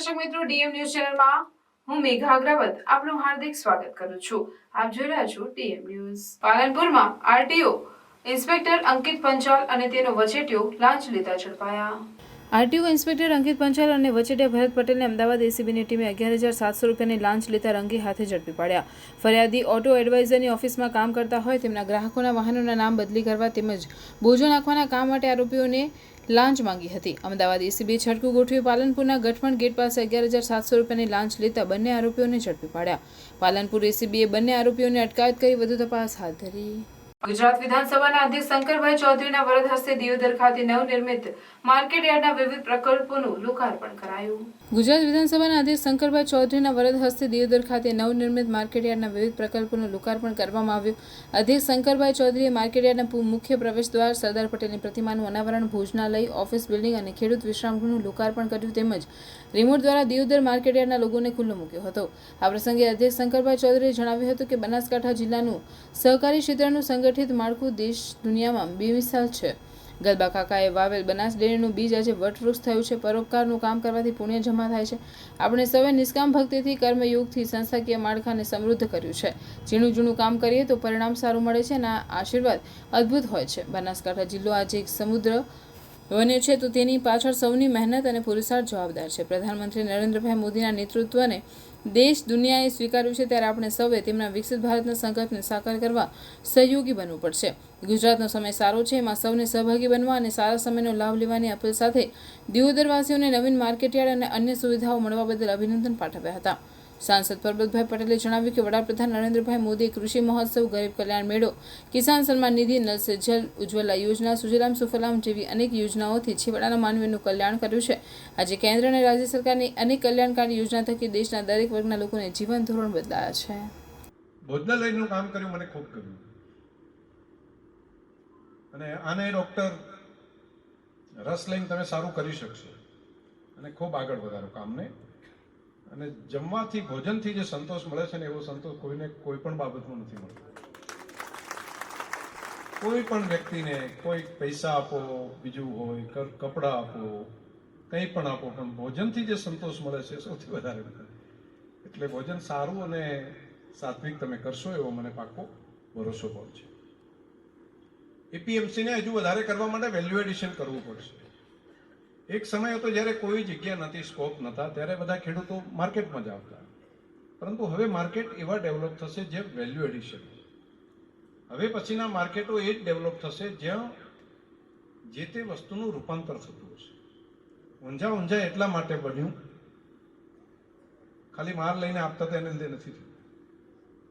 દર્શક મિત્રો, DM news ચેનલમાં હું મેઘા અગ્રવત આપનું હાર્દિક સ્વાગત કરું છું. આપ જોઈ રહ્યા છો ડીએમ ન્યૂઝ. પાલનપુરમાં આરટીઓ ઇન્સ્પેક્ટર અંકિત પંચાલ અને તેનો વચેટિયો લાંચ લેતા ઝડપાયા. આરટીઓ ઇન્સ્પેક્ટર અંકિત પંચાલ અને વચેટિયા ભરત પટેલને અમદાવાદ એસીબીની ટીમે અગિયાર હજાર સાતસો રૂપિયાની લાંચ લેતા રંગે હાથે ઝડપી પાડ્યા. ફરિયાદી ઓટો એડવાઇઝરની ઓફિસમાં કામ કરતા હોય તેમના ગ્રાહકોના વાહનોના નામ બદલી કરવા તેમજ બોજો નાખવાના કામ માટે આરોપીઓને લાંચ માંગી હતી. અમદાવાદ એસીબીએ છટકું ગોઠવી પાલનપુરના ગઠમણ ગેટ પાસે અગિયાર હજાર સાતસો રૂપિયાની લાંચ લેતા બંને આરોપીઓને ઝડપી પાડ્યા. પાલનપુર એસીબીએ બંને આરોપીઓને અટકાયત કરી વધુ તપાસ હાથ ધરી. ગુજરાત વિધાનસભાના અધ્યક્ષ શંકરભાઈ ચૌધરીના વરદ હસ્તે દિયોદર ખાતે નવનિર્મિત માર્કેટ યાર્ડના વિવિધ પ્રકલ્પોનું લોકાર્પણ કરાયું. ગુજરાત વિધાનસભાના અધ્યક્ષ શંકરભાઈ ચૌધરીના વરદ હસ્તે દિયોદર ખાતે નવનિર્મિત માર્કેટ યાર્ડના વિવિધ પ્રકલ્પોનું લોકાર્પણ કરવામાં આવ્યું. અધ્યક્ષ શંકરભાઈ ચૌધરીએ માર્કેટ યાર્ડના મુખ્ય પ્રવેશદ્વાર સરદાર પટેલની પ્રતિમાનું અનાવરણ, ભોજનાલય, ઓફિસ બિલ્ડિંગ અને ખેડૂત વિશ્રામગૃહનું લોકાર્પણ કર્યું તેમજ રિમોટ દ્વારા દિયોદર માર્કેટ યાર્ડના લોગોને ખુલ્લો મૂક્યો હતો. આ પ્રસંગે અધ્યક્ષ શંકરભાઈ ચૌધરીએ જણાવ્યું હતું કે બનાસકાંઠા જિલ્લાનું સહકારી ક્ષેત્રનું સંગઠિત માળખું દેશ દુનિયામાં બેમિસાલ છે. ગલબા કાકાએ વાવેલ બનાસ ડેરીનું બીજ આજે વટવૃક્ષ થયું છે. પરોપકારનું કામ કરવાથી પુણ્ય જમા થાય છે. આપણે સૌએ નિષ્કામ ભક્તિથી, કર્મયોગથી સંસ્થાકીય માળખાને સમૃદ્ધ કર્યું છે. ઝીણું ઝીણું કામ કરીએ તો પરિણામ સારું મળે છે અને આશીર્વાદ અદ્ભુત હોય છે. બનાસકાંઠા જિલ્લો આજે એક સમુદ્ર બન્યો છે તો તેની પાછળ સૌની મહેનત અને પુરુષાર્થ જવાબદાર છે. પ્રધાનમંત્રી નરેન્દ્રભાઈ મોદીના નેતૃત્વને દેશ દુનિયાએ સ્વીકાર્યું છે ત્યારે આપણે સૌએ તેમના વિકસિત ભારતના સંકલ્પને સાકાર કરવા સહયોગી બનવું પડશે. ગુજરાતનો સમય સારો છે, એમાં સૌને સહભાગી બનવા અને સારા સમયનો લાભ લેવાની અપીલ સાથે દિયોદરવાસીઓને નવીન માર્કેટયાર્ડ અને અન્ય સુવિધાઓ મળવા બદલ અભિનંદન પાઠવ્યા હતા. સાંસદ પરબતભાઈ પટેલે જણાવ્યું કે વડાપ્રધાન નરેન્દ્રભાઈ મોદીએ કૃષિ મહોત્સવ, ગરીબ કલ્યાણ મેળો, કિસાન સન્માન નિધિ નલ સે જલ ઉજ્જવલા યોજના, સુજલામ સુફલામ જેવી અનેક યોજનાઓથી છેવાડાના માનવીનું કલ્યાણ કર્યું છે. આજે કેન્દ્ર અને રાજ્ય સરકારની અનેક કલ્યાણકારી યોજના થકી દેશના દરેક વર્ગના લોકોને જીવન ધોરણ બદલાયા છે. ભોજનાલયનું કામ કર્યું, મને ખૂબ ગમ્યું. અને આને ડૉક્ટર રસ લઈને તમે સારું કરી શકશો. અને ખૂબ આગળ વધારો કામને. અને જમવાથી, ભોજનથી જે સંતોષ મળે છે ને, એવો સંતોષ કોઈને, કોઈ પણ બાબતમાં નથી મળતો. કોઈ પણ વ્યક્તિને કોઈ પૈસા આપો, બીજું હોય કપડાં આપો, કંઈ પણ આપો, પણ ભોજનથી જે સંતોષ મળે છે સૌથી વધારે એટલે ભોજન સારું અને સાત્વિક તમે કરશો એવો મને પાકો ભરોસો પણ છે. એપીએમસીને હજુ વધારે કરવા માટે વેલ્યુ એડિશન કરવું પડશે. એક સમય હતો જ્યારે કોઈ જગ્યા નથી સ્કોપ નહોતા, ત્યારે બધા ખેડૂતો માર્કેટમાં જ આવતા. પરંતુ હવે માર્કેટ એવા ડેવલપ થશે જે વેલ્યુ એડિશન હવે પછીના માર્કેટો એ જ ડેવલપ થશે જ્યાં જે તે વસ્તુનું રૂપાંતર થતું હશે. ઊંઝા ઊંઝા એટલા માટે બન્યું, ખાલી માર લઈને આપતા હતા એને લીધે નથી થયું.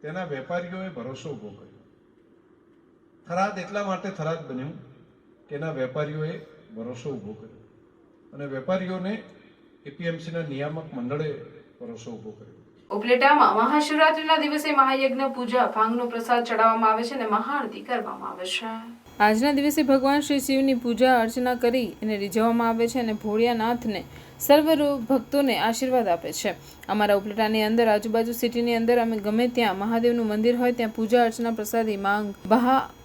તેના વેપારીઓએ ભરોસો ઊભો કર્યો. થરાદ એટલા માટે થરાદ બન્યું કે એના વેપારીઓએ ભરોસો ઊભો કર્યો. અને વેપારીઓને એપીએમસીના નિયામક મંડળે ભરોસો ઊભો કર્યો. ઉપલેટામાં મહાશિવરાત્રિના દિવસે મહાયજ્ઞ પૂજા ભાંગનો પ્રસાદ ચડાવવામાં આવે છે અને મહાઆરતી કરવામાં આવે છે. આજના દિવસે ભગવાન શ્રી શિવની પૂજા અર્ચના કરી અને રીઝવવામાં આવે છે અને ભોળિયાનાથને સર્વ રો- ભક્તોને આશીર્વાદ આપે છે. અમારા ઉપલેટાની અંદર, આજુબાજુ સિટીની અંદર અમે ગમે ત્યાં મહાદેવનું મંદિર હોય, ત્યાં પૂજા અર્ચના પ્રસાદી માંગ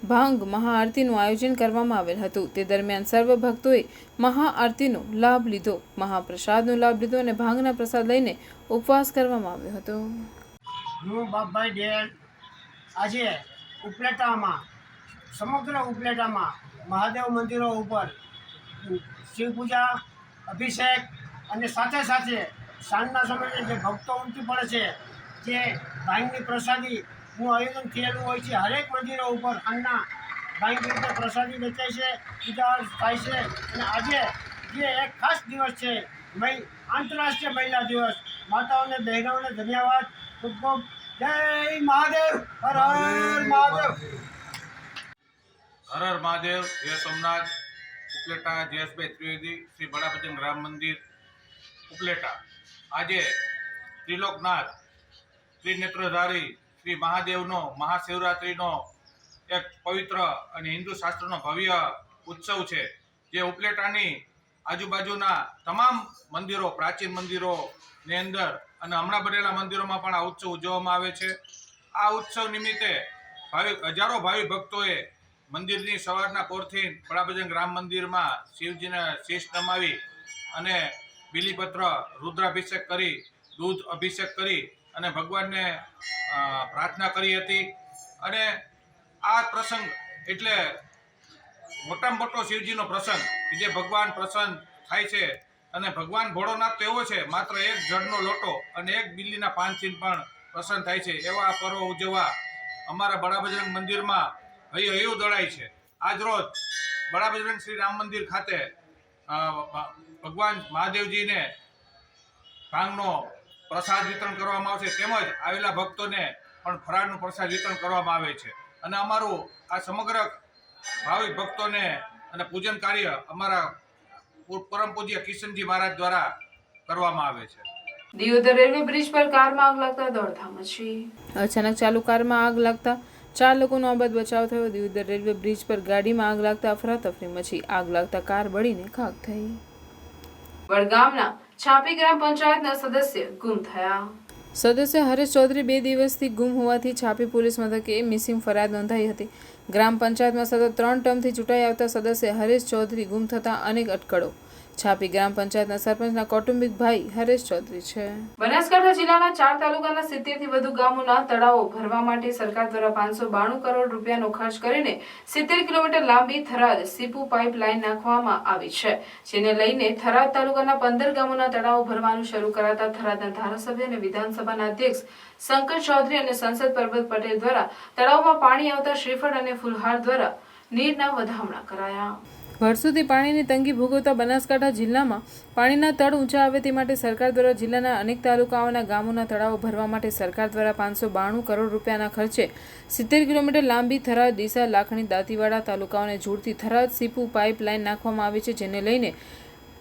ભાંગ, મહાઆરતીનું આયોજન કરવામાં આવેલ હતું. તે દરમિયાન સર્વ ભક્તોએ મહાઆરતીનો લાભ લીધો. મહાપ્રસાદનો લાભ લીધો અને ભાંગના પ્રસાદ લઈને ઉપવાસ કરવામાં આવ્યો હતો. આજે ઉપલેટામાં, સમગ્ર ઉપલેટામાં મહાદેવ મંદિરો ઉપર શિવ પૂજા, અભિષેક અને સાથે સાથે સાંજના સમયે જે ભક્તો ઉમટી પડે છે, જે ભાઈની પ્રસાદી નું આયોજન થયેલું હોય છે, હરેક મંદિરો ઉપર સાંજના ભાઈની રીતે પ્રસાદી વેચાય છે, પૂજા થાય છે. અને આજે જે એક ખાસ દિવસ છે આંતરરાષ્ટ્રીય મહિલા દિવસ. માતાઓને બહેનોને ધન્યવાદ. ખૂબ ખૂબ. જય મહાદેવ. હર હર મહાદેવ. હર હર મહાદેવ. જય સોમનાથ. ઉપલેટા જયેશભાઈ ત્રિવેદી, શ્રી બડાબજંગ રામ મંદિર. ઉપલેટા. આજે ત્રિલોકનાથ, ત્રિનેત્રધારી શ્રી મહાદેવનો મહાશિવરાત્રિનો એક પવિત્ર અને હિન્દુ શાસ્ત્રનો ભવ્ય ઉત્સવ છે, જે ઉપલેટાની આજુબાજુના તમામ મંદિરો, પ્રાચીન મંદિરોની અંદર અને હમણાં બનેલા મંદિરોમાં પણ આ ઉત્સવ ઉજવવામાં આવે છે. આ ઉત્સવ નિમિત્તે ભાવિક હજારો ભાવિ ભક્તોએ મંદિરની સવારના પોરથી બળાભજન રામ મંદિરમાં શિવજીને શીશ નમાવી અને બિલીપત્ર રુદ્રાભિષેક કરી, દૂધ અભિષેક કરી અને ભગવાનને પ્રાર્થના કરી હતી. અને આ પ્રસંગ એટલે મોટામાં મોટો શિવજીનો પ્રસંગ કે જે ભગવાન પ્રસન્ન થાય છે અને ભગવાન ભોળોનાથ તો એવો છે, માત્ર એક જળનો લોટો અને એક બિલ્લીના પાનથી પણ પ્રસન્ન થાય છે. એવા પર્વ ઉજવવા અમારા બડા બજરંગ મંદિરમાં હૈયું હૈયું દોડાય છે. આજ રોજ બડા બજરંગ શ્રી રામ મંદિર ખાતે ભગવાન મહાદેવજીને ભાંગનો પ્રસાદ વિતરણ કરવામાં આવશે. તેમજ આવેલા ભક્તોને પણ ફરાળનું પ્રસાદ વિતરણ કરવામાં આવે છે. અને અમારું આ સમગ્ર ભાવિક ભક્તોને અને પૂજન કાર્ય અમારા પરમ પૂજ્ય કિશનજી મહારાજ દ્વારા કરવામાં આવે છે. દિયોદર રેલવે બ્રિજ પર કારમાં આગ લાગતા દોડધામ મચી અચાનક ચાલુ કારમાં આગ લાગતા ચાર લોકોનો આબાદ બચાવ થયો. દિયોદર રેલવે બ્રિજ પર ગાડીમાં આગ લાગતા અફરાતફરી મચી. આગ લાગતા કાર બળીને ખાક થઈ. વડગામના છાપી ગ્રામ પંચાયતના સદસ્ય ગુમ થયા. સદસ્ય હરેશ ચૌધરી બે દિવસથી ગુમ હોવાથી છાપી પોલીસ મથકે મિસિંગ ફરિયાદ નોંધાઈ હતી. ગ્રામ પંચાયતમાં સતત ત્રણ ટર્મથી ચૂંટાઈ આવતા સદસ્ય હરેશ ચૌધરી ગુમ થતા અનેક અટકળો છાપી ગ્રામ પંચાયતના સરપંચના કૌટુંબિક ભાઈ હરેશ ચૌધરી છે. બનાસકાંઠા જિલ્લાના ચાર તાલુકાના સિત્તેરથી વધુ ગામોના તળાવો ભરવા માટે સરકાર દ્વારા પાંચસો બાણું કરોડ રૂપિયાનો ખર્ચ કરીને સિત્તેર કિલોમીટર લાંબી થરાદ સીપુ પાઇપલાઇન નાખવામાં આવી છે, જેને લઈને થરાદ તાલુકાના પંદર ગામોના તળાવો ભરવાનું શરૂ કરાતા થરાદના ધારાસભ્ય અને વિધાનસભાના અધ્યક્ષ શંકર ચૌધરી અને સંસદ પરબત પટેલ દ્વારા તળાવમાં પાણી આવતા શ્રીફળ અને ફુલહાર દ્વારા નીરના વધામણા કરાયા. વર્ષોથી પાણીની તંગી ભોગવતા બનાસકાંઠા જિલ્લામાં પાણીના તળ ઊંચા આવે તે માટે સરકાર દ્વારા જિલ્લાના અનેક તાલુકાઓના ગામોના તળાવો ભરવા માટે સરકાર દ્વારા પાંચસો બાણું કરોડ રૂપિયાના ખર્ચે સિત્તેર કિલોમીટર લાંબી થરાદ, ડીસા, લાખણી, દાંતીવાડા તાલુકાઓને જોડતી થરાદ સીપુ પાઇપલાઇન નાખવામાં આવી છે, જેને લઈને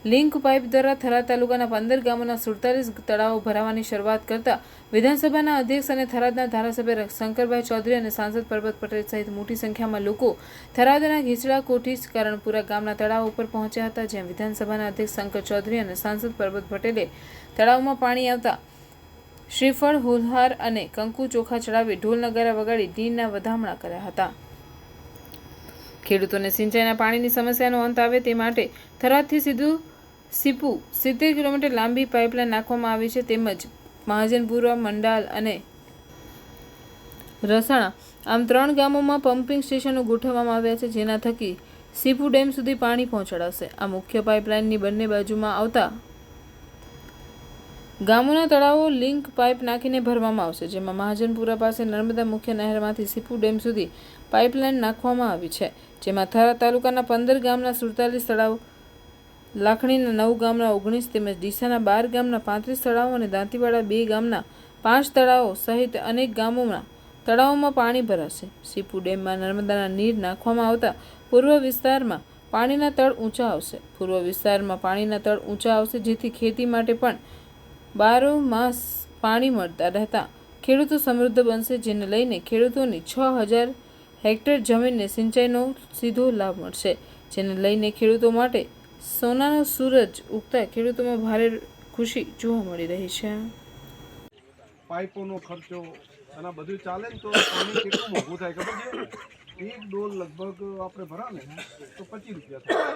લિંક પાઇપ દ્વારા થરાદ તાલુકાના પંદર ગામોના સુડતાલીસ તળાવો ભરાવાની શરૂઆત કરતા વિધાનસભાના અધ્યક્ષ અને થરાદના ધારાસભ્ય શંકરભાઈ ચૌધરી અને સાંસદ પરબત પટેલ સહિત મોટી સંખ્યામાં લોકો થરાદના ઘીચડા કોઠી કરણપુરા ગામના તળાવ ઉપર પહોંચ્યા હતા, જ્યાં વિધાનસભાના અધ્યક્ષ શંકર ચૌધરી અને સાંસદ પરબત પટેલે તળાવમાં પાણી આવતા શ્રીફળ, હુલહાર અને કંકુ ચોખા ચડાવી ઢોલ નગારા વગાડી દીનના વધામણા કર્યા હતા. ખેડૂતોને સિંચાઈના પાણીની સમસ્યાનો અંત આવે તે માટે થરાદથી સીધું સીપુ સિત્તેર કિલોમીટર લાંબી પાઇપલાઇન નાખવામાં આવી છે તેમજ મહાજનપુરા મંડાલ અને રસાણા આમ ત્રણ ગામોમાં પમ્પિંગ સ્ટેશનો ગોઠવવામાં આવ્યા છે જેના થકી સીપુ ડેમ સુધી પાણી પહોંચાડાશે. આ મુખ્ય પાઇપલાઇનની બંને બાજુમાં આવતા ગામોના તળાવો લિંક પાઇપ નાખીને ભરવામાં આવશે, જેમાં મહાજનપુરા પાસે નર્મદા મુખ્ય નહેરમાંથી સીપુ ડેમ સુધી પાઇપલાઇન નાખવામાં આવી છે, જેમાં થરા તાલુકાના પંદર ગામના સુડતાલીસ તળાવ લાખણીના નવ ગામના ઓગણીસ તેમજ ડીસાના બાર ગામના પાંત્રીસ તળાવો અને દાંતીવાડા બે ગામના પાંચ તળાવો સહિત અનેક ગામોના તળાવોમાં પાણી ભરાશે. સીપુ ડેમમાં નર્મદાના નીર નાખવામાં આવતા પૂર્વ વિસ્તારમાં પાણીના તળ ઊંચા આવશે. પૂર્વ વિસ્તારમાં પાણીના તળ ઊંચા આવશે જેથી ખેતી માટે પણ બારો માસ પાણી મળતા રહેતા ખેડૂતો સમૃદ્ધ બનશે, જેને લઈને ખેડૂતોની છ હજાર હેક્ટર જમીનને સિંચાઈનો સીધો લાભ મળશે, જેને લઈને ખેડૂતો માટે સોનાનો સૂરજ ઉગતા ખેડૂતોમાં ભારે ખુશી જોવા મળી રહી છે. પાઇપોનો ખર્ચો અને બધું ચાલે ને તો પાણી કેટલું મોંઘું થાય ખબર છે? એક ડોલ લગભગ આપણે ભરાને તો પચીસ રૂપિયા થાય.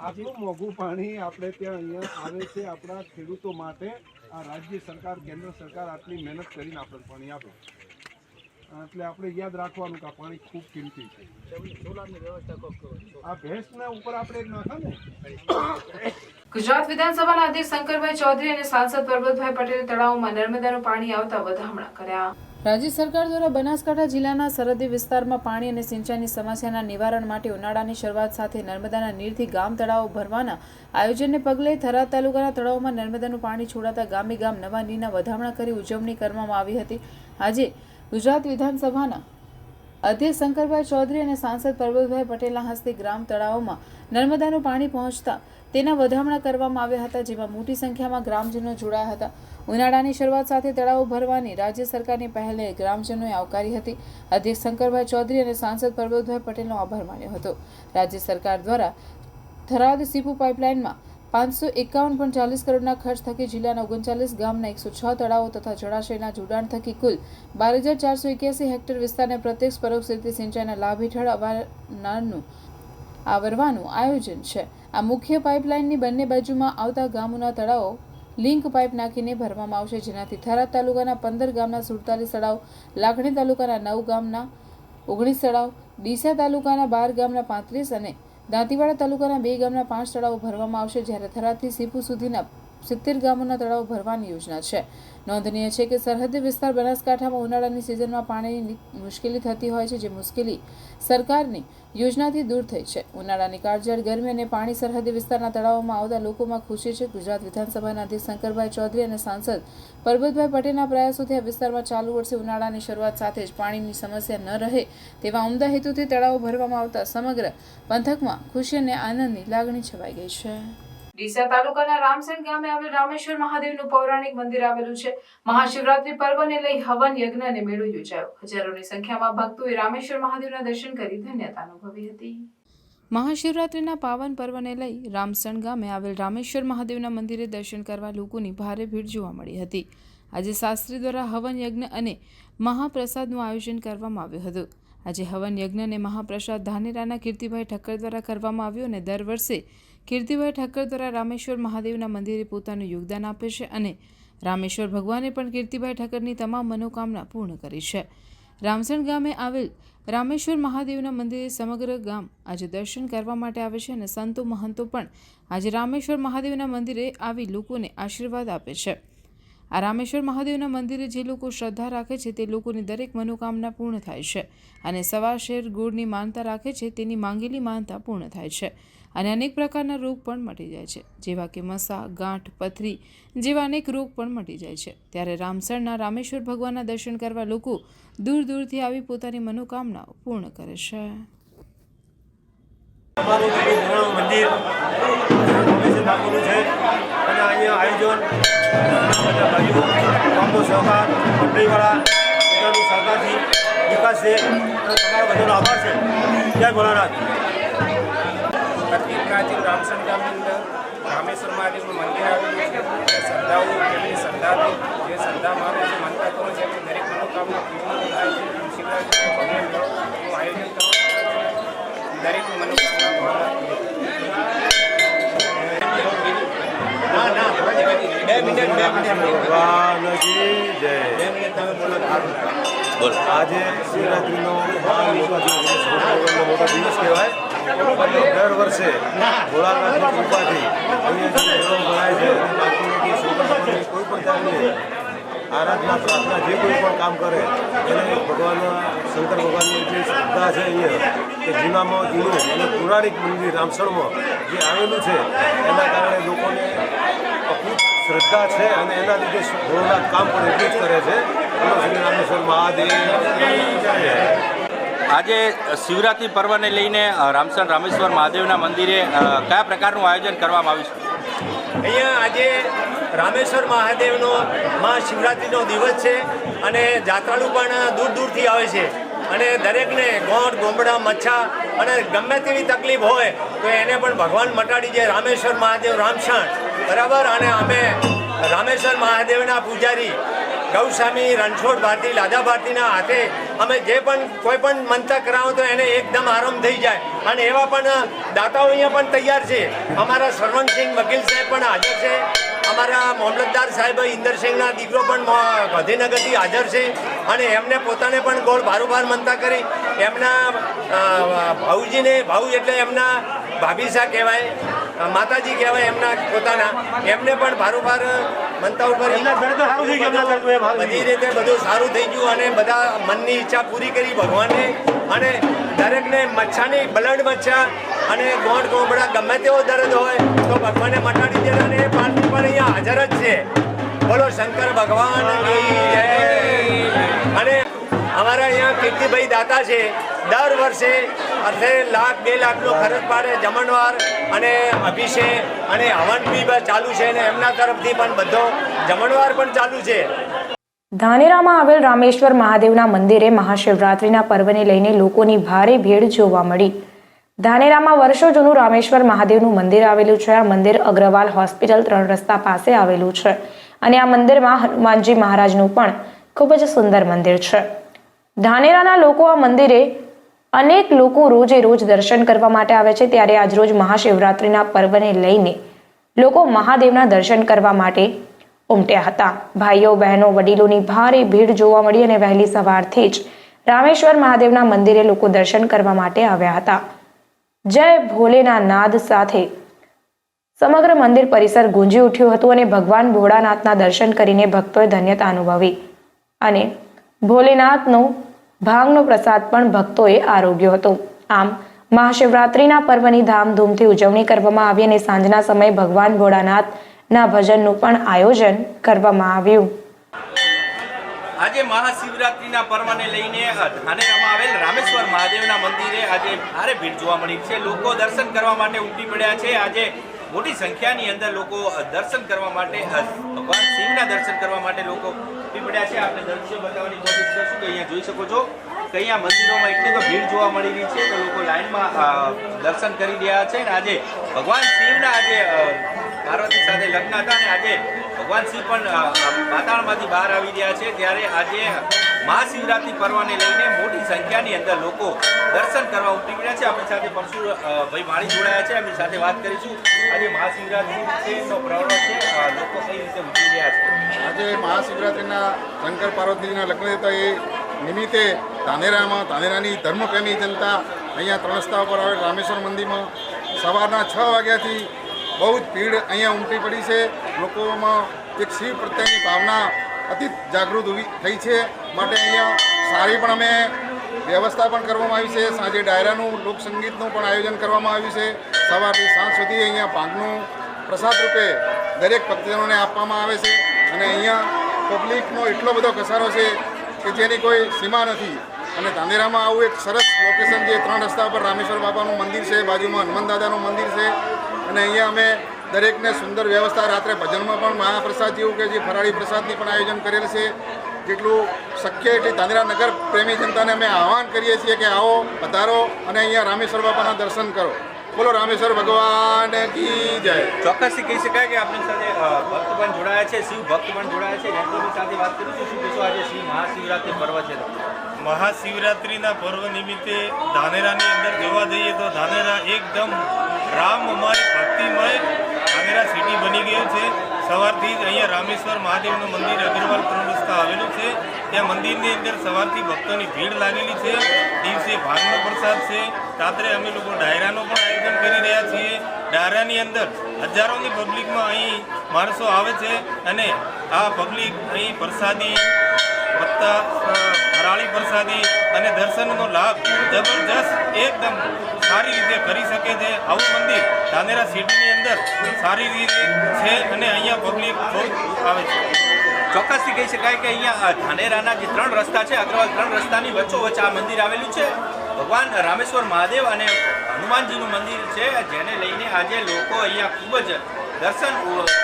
આટલું મોંઘું પાણી આપણે ત્યાં અહીંયા આવે છે આપણા ખેડૂતો માટે. આ રાજ્ય સરકાર, કેન્દ્ર સરકાર આટલી મહેનત કરીને આપણને પાણી આપે. એટલે આપણે યાદ રાખવાનું કે આ પાણી ખૂબ કિંમતી છે. આ ભેંસના ઉપર આપણે એક નાખા ને? ગુજરાત વિધાનસભાના અધ્યક્ષ શંકરભાઈ ચૌધરી અને સાંસદ પરબતભાઈ પટેલે તળાવમાં નર્મદાનું પાણી આવતા વધામણા કર્યા. રાજ્ય સરકાર દ્વારા બનાસકાંઠા જિલ્લાના સરહદી વિસ્તારમાં પાણી અને સિંચાઈની સમસ્યાના નિવારણ માટે ઉનાળાની શરૂઆત સાથે નર્મદાના નીરથી ગામ તળાવો ભરવાના આયોજનને પગલે થરાદ તાલુકાના તળાવમાં નર્મદાનું પાણી છોડાતા ગામે ગામ નવા નીરના વધામણા કરી ઉજવણી કરવામાં આવી હતી. આજે ગુજરાત વિધાનસભાના અધ્યક્ષ શંકરભાઈ ચૌધરી અને સાંસદ પરબતભાઈ પટેલના હસ્તે ગ્રામ તળાવોમાં નર્મદાનું પાણી પહોંચતા તેના વધામણા કરવામાં આવ્યા હતા, જેમાં મોટી સંખ્યામાં ગ્રામજનો જોડાયા હતા. ઉનાળાની શરૂઆત સાથે તળાવો ભરવાની રાજ્ય સરકારની પહેલે ગ્રામજનોએ આવકારી હતી. અધ્યક્ષ શંકરભાઈ ચૌધરી અને સાંસદ પરબતભાઈ પટેલનો આભાર માન્યો હતો. રાજ્ય સરકાર દ્વારા થરાદ સીપુ પાઇપલાઇનમાં પાંચસો એકાવન પણ ચાલીસ કરોડના ખર્ચ થકી જિલ્લાના ઓગણચાલીસ ગામના એકસો છ તળાવો તથા જળાશયના જોડાણ થકી કુલ બાર હજાર ચારસો એક્યાસી હેક્ટર વિસ્તારને પ્રત્યક્ષ પરોક્ષ રીતે સિંચાઈના લાભ હેઠળ અવારનારનું આવરવાનું આયોજન છે. આ મુખ્ય પાઇપલાઇનની બંને બાજુમાં આવતા ગામોના તળાવો લિંક પાઇપ નાખીને ભરવામાં આવશે, જેનાથી થરાદ તાલુકાના પંદર ગામના સુડતાલીસ તળાવ, લાખણી તાલુકાના નવ ગામના ઓગણીસ તળાવ, ડીસા તાલુકાના બાર ગામના પાંત્રીસ અને દાંતીવાડા તાલુકાના બે ગામના પાંચ તળાવો ભરવામાં આવશે જ્યારે થરાદથી સીપુ સુધીના સિત્તેર ગામોના તળાવ ભરવાની યોજના છે. નોંધનીય છે કે સરહદી વિસ્તાર બનાસકાંઠામાં ઉનાળાની સિઝનમાં પાણીની મુશ્કેલી થતી હોય છે, જે મુશ્કેલી સરકારની યોજનાથી દૂર થઈ છે. ઉનાળાની કાળઝાળ ગરમી અને પાણી સરહદી વિસ્તારના તળાવોમાં આવતા લોકોમાં ખુશી છે. ગુજરાત વિધાનસભાના અધ્યક્ષ શંકરભાઈ ચૌધરી અને સાંસદ પરબતભાઈ પટેલના પ્રયાસોથી આ વિસ્તારમાં ચાલુ વર્ષે ઉનાળાની શરૂઆત સાથે જ પાણીની સમસ્યા ન રહે તેવા ઉમદા હેતુથી તળાવો ભરવામાં આવતા સમગ્ર પંથકમાં ખુશી અને આનંદની લાગણી છવાઈ ગઈ છે. ડીસા તાલુકાના રામસેન ગામે આવેલ રામેશ્વર મહાદેવનું પૌરાણિક મંદિર આવેલું છે. મહાશિવરાત્રી પર્વને લઈ હવન યજ્ઞ અને મેળો યોજાયો. હજારોની સંખ્યામાં ભક્તોએ રામેશ્વર મહાદેવના દર્શન કરી ધન્યતા અનુભવી હતી. મહાશિવરાત્રિના પાવન પર્વને લઈ રામસણ ગામે આવેલ રામેશ્વર મહાદેવના મંદિરે દર્શન કરવા લોકોની ભારે ભીડ જોવા મળી હતી. આજે શાસ્ત્રી દ્વારા હવન યજ્ઞ અને મહાપ્રસાદનું આયોજન કરવામાં આવ્યું હતું. આજે હવન યજ્ઞ અને મહાપ્રસાદ ધાનેરાના કીર્તિભાઈ ઠક્કર દ્વારા કરવામાં આવ્યું અને દર વર્ષે કીર્તિભાઈ ઠક્કર દ્વારા રામેશ્વર મહાદેવના મંદિરે પોતાનું યોગદાન આપે છે અને રામેશ્વર ભગવાને પણ કીર્તિભાઈ ઠક્કરની તમામ મનોકામના પૂર્ણ કરી છે. રામસણ ગામે આવેલ રામેશ્વર મહાદેવના મંદિરે સમગ્ર ગામ આજે દર્શન કરવા માટે આવે છે અને સંતો મહંતો પણ આજે રામેશ્વર મહાદેવના મંદિરે આવી લોકોને આશીર્વાદ આપે છે. આ રામેશ્વર મહાદેવના મંદિરે જે લોકો શ્રદ્ધા રાખે છે તે લોકોની દરેક મનોકામના પૂર્ણ થાય છે અને સવા શેર ગુળની માનતા રાખે છે તેની માંગેલી માનતા પૂર્ણ થાય છે. અને અનેક પ્રકારના રોગ પણ મટી જાય છે. જેવા કે મસા, ગાંઠ, પથરી જેવા અનેક રોગ પણ મટી જાય છે. ત્યારે રામસરના રામેશ્વર ભગવાનના દર્શન કરવા લોકો દૂર દૂરથી આવી પોતાની મનોકામનાઓ પૂર્ણ કરે છે. વિકાસ છે. તમારો બધાનો આભાર છે. જય ભોળાનાથ અતિ પ્રાચીન રામસણ ગામની અંદર રામેશ્વર મહાદેવનું મંદિર આવેલું છે જે શ્રદ્ધાઓ એમની શ્રદ્ધાથી જે શ્રદ્ધા માનો જે માનતા કરો છે એમની દરેક મનોકામના પૂર્ણ થાય છે શિવરાત્રી ભવ્ય મેળોનું આયોજન કરવામાં આવે છે દરેક મનોકામના પૂર્ણ ભગવાનજી જય આજે શિવરાત્રિનો મોટો દિવસ ભગવાનનો કહેવાય દર વર્ષે ભોળાનાથની કૃપાથી ભણાય છે કોઈ પણ જાતની આરાધના પ્રાર્થના જે કોઈ પણ કામ કરે એને ભગવાન શંકર ભગવાનની જે શ્રદ્ધા છે અહીંયા જૂનામાં જૂનું અને પૌરાણિક મંદિર રામસણમાં જે આવેલું છે એના કારણે લોકોને અખૂટ શ્રદ્ધા છે અને એના લીધે ભોળાનાથ કામ પણ એટલું જ કરે છે. બોલો શ્રી રામેશ્વર મહાદેવ. આજે શિવરાત્રિ પર્વને લઈને રામસણ રામેશ્વર મહાદેવના મંદિરે કયા પ્રકારનું આયોજન કરવામાં આવ્યું છે? અહીંયા આજે રામેશ્વર મહાદેવનો મહાશિવરાત્રિનો દિવસ છે અને જાત્રાળુ પણ દૂર દૂરથી આવે છે. અને દરેકને ગોંડ ગોમડા મચ્છા અને ગમે તેવી તકલીફ હોય તો એને પણ ભગવાન મટાડી જાય રામેશ્વર મહાદેવ રામશાણ બરાબર? અને અમે રામેશ્વર મહાદેવના પૂજારી ગૌસ્વામી રણછોડ ભારતી, લાદા ભારતીના હાથે અમે જે પણ કોઈ પણ મંતક કરાવો તો એને એકદમ આરામ થઈ જાય. અને એવા પણ દાતાઓ અહીંયા પણ તૈયાર છે. અમારા સરવણસિંહ વકીલ સાહેબ પણ હાજર છે. અમારા મામલતદાર સાહેબ ઇન્દરસિંહના દીકરો પણ ગાંધીનગરથી હાજર છે. અને એમને પોતાને પણ ગોળ ભારોભાર મનતા કરી એમના ભાઉજીને, ભાઉ એટલે એમના ભાભી શાહ કહેવાય માતાજી કહેવાય એમના પોતાના. એમને પણ ભારોભાર મનતા ઉપર બધી રીતે બધું સારું થઈ ગયું અને બધા મનની ઈચ્છા પૂરી કરી ભગવાને અને દરેકને મચ્છાની બ્લડ મચ્છા અને ગોંડ ગોબડા ગમે તેવો દર્દ હોય તો ભગવાને મટાડી દે અને પાર્ટી પણ અહીંયા હાજર જ છે. બોલો શંકર ભગવાન જય. અમારા અહીંયા કીર્તિભાઈ દાતા છે. દર વર્ષે અડધે લાખ, બે લાખનો ખર્ચ પાડે જમણવાર અને અભિષેક અને હવન બી ચાલુ છે અને એમના તરફથી પણ બધો જમણવાર પણ ચાલુ છે. ધાનેરામાં આવેલ રામેશ્વર મહાદેવના મંદિરે મહાશિવરાત્રિના પર્વને લઈને લોકોની ભારે ભીડ જોવા મળી. ધાનેરામાં વર્ષો જૂનું રામેશ્વર મહાદેવનું મંદિર આવેલું છે. આ મંદિર અગ્રવાલ હોસ્પિટલ ત્રણ રસ્તા પાસે આવેલું છે. અને આ મંદિરમાં હનુમાનજી મહારાજનું પણ ખૂબ જ સુંદર મંદિર છે. ધાનેરાના લોકો આ મંદિરે અનેક લોકો રોજે રોજ દર્શન કરવા માટે આવે છે. ત્યારે આજરોજ મહાશિવરાત્રિના પર્વને લઈને લોકો મહાદેવના દર્શન કરવા માટે ઉમટ્યા હતા. ભાઈઓ, બહેનો, વડીલોની ભારે ભીડ જોવા મળી અને વહેલી સવારથી જ રામેશ્વર મહાદેવના મંદિરે લોકો દર્શન કરવા માટે આવ્યા હતા. જય ભોલેના નાદ સાથે સમગ્ર મંદિર પરિસર ગુંજી ઉઠ્યું હતું અને ભગવાન ભોળાનાથના દર્શન કરીને ભક્તોએ ધન્યતા અનુભવી અને ભોલેનાથનો ભાંગનો પ્રસાદ પણ ભક્તોએ આરોગ્યો હતો. આમ, મહાશિવરાત્રિના પર્વની ધામધૂમથી ઉજવણી કરવામાં આવી અને સાંજના સમયે ભગવાન ભોળાનાથના ભજનનું પણ આયોજન કરવામાં આવ્યું. આજે મહાશિવરાત્રિના પર્વને લઈને ધાનેરામાં આવેલ રામેશ્વર મહાદેવના મંદિરે આજે ભારે ભીડ જોવા મળી છે. લોકો દર્શન કરવા માટે ઉમટી પડ્યા છે. આજે મોટી સંખ્યાની અંદર લોકો દર્શન કરવા માટે ભગવાન શિવના દર્શન કરવા માટે લોકો ઉમટી છે. આપણે દૃશ્ય બતાવવાની કોશિશ કરશું કે અહીંયા જોઈ શકો છો કે મંદિરોમાં એટલી તો ભીડ જોવા મળી રહી છે કે લોકો લાઈનમાં દર્શન કરી રહ્યા છે. અને આજે ભગવાન શિવના આજે પાર્વતી સાથે લગ્ન હતા અને આજે ભગવાન શિવ પણ પાતાળમાંથી બહાર આવી રહ્યા છે. ત્યારે આજે મહાશિવરાત્રિ પર્વને લઈને મોટી સંખ્યાની અંદર લોકો દર્શન કરવા ઉતરી ગયા છે. આપણી સાથે પરશુ ભાઈ માળી જોડાયા છે. એમની સાથે વાત કરીશું. આજે મહાશિવરાત્રિ છે નો પર્વ છે. લોકો કઈ રીતે ઉતરી રહ્યા છે? આજે મહાશિવરાત્રિના શંકર પાર્વતીજીના લગ્ન હતા. એ નિમિત્તે ધાનેરામાં ધાનેરાની ધર્મપ્રેમી જનતા અહીંયા ત્રણ રસ્તા ઉપર આવેલ રામેશ્વર મંદિરમાં સવારના છ વાગ્યાથી બહુ જ ભીડ અહીંયા ઉમટી પડી છે. લોકોમાં એક શિવ પ્રત્યેની ભાવના અતિ જાગૃત થઈ છે. માટે અહીંયા સારી પણ અમે વ્યવસ્થા પણ કરવામાં આવી છે. સાંજે ડાયરાનું લોકસંગીતનું પણ આયોજન કરવામાં આવ્યું છે. સવારથી સાંજ સુધી અહીંયા ભાગનું પ્રસાદ રૂપે દરેક ભક્તજનોને આપવામાં આવે છે અને અહીંયા પબ્લિકનો એટલો બધો ઘસારો છે કે જેની કોઈ સીમા નથી. અને ધાંધેરામાં આવું એક સરસ લોકેશન જે ત્રણ રસ્તા પર રામેશ્વર બાબાનું મંદિર છે, બાજુમાં હનુમાન દાદાનું મંદિર છે. અને અહીંયા અમે દરેકને સુંદર વ્યવસ્થા, રાત્રે ભજનમાં પણ મહાપ્રસાદ જેવું કે જે ફરાળી પ્રસાદની પણ આયોજન કરેલ છે. જેટલું શક્ય એટલી ધાંધેરા નગર પ્રેમી જનતાને અમે આહવાન કરીએ છીએ કે આવો પધારો અને અહીંયા રામેશ્વર બાપાના દર્શન કરો. બોલો રામેશ્વર ભગવાન કી જય. ચોક્કસથી કહી શકાય કે આપણી સાથે ભક્ત પણ જોડાયા છે શિવ ભક્ત પણ જોડાયા છે. જેમની સાથે વાત કરીશું શું કહેશો આજે શિવ મહાશિવરાત્રિ પર્વ છે? મહાશિવરાત્રિના પર્વ નિમિત્તે ધાનેરાની અંદર જોવા જઈએ તો ધાનેરા એકદમ રામમય ભક્તિમય ધાનેરા સિટી બની ગયું છે. સવારથી જ અહીંયા રામેશ્વર મહાદેવનું મંદિર અગ્રવાલ ત્રણ આવેલું છે. ત્યાં મંદિરની અંદર સવારથી ભક્તોની ભીડ લાગેલી છે. દિવસે ભાગનો પ્રસાદ છે. રાત્રે અમે લોકો ડાયરાનો પણ આયોજન કરી રહ્યા છીએ. ડાયરાની અંદર હજારોની પબ્લિકમાં અહીં માણસો આવે છે અને આ પબ્લિક અહીં પ્રસાદી વત્તા ફરાળી પ્રસાદી અને દર્શનનો લાભ જબરજસ્ત એકદમ સારી રીતે કરી શકે છે. આવું મંદિર ધાનેરા સિટીની અંદર સારી રીતે છે અને અહીંયા પબ્લિક ખૂબ આવે છે. ચોક્કસથી કહી શકાય કે અહીંયા ધાનેરાના જે ત્રણ રસ્તા છે, અગ્રવાલ ત્રણ રસ્તાની વચ્ચોવચ્ચ આ મંદિર આવેલું છે. ભગવાન રામેશ્વર મહાદેવ અને હનુમાનજીનું મંદિર છે, જેને લઈને આજે લોકો અહીંયા ખૂબ જ દર્શન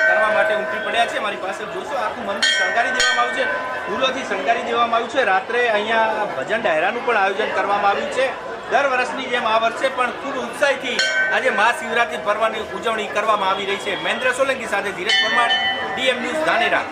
કરવા માટે ઉમટી પડ્યા છે. મારી પાસે જોશો, આખું મંદિર શણગારી દેવામાં આવ્યું છે. ફૂલોથી શણગારી દેવામાં આવ્યું છે. રાત્રે અહીંયા ભજન ડાયરાનું પણ આયોજન કરવામાં આવ્યું છે. દર વર્ષની જેમ આ વર્ષે પણ ખૂબ ઉત્સાહથી આજે મહાશિવરાત્રિ પર્વની ઉજવણી કરવામાં આવી રહી છે. મહેન્દ્ર સોલંકી સાથે ધીરજ પરમાર, ડીએમ ન્યૂઝ ધાનેરા.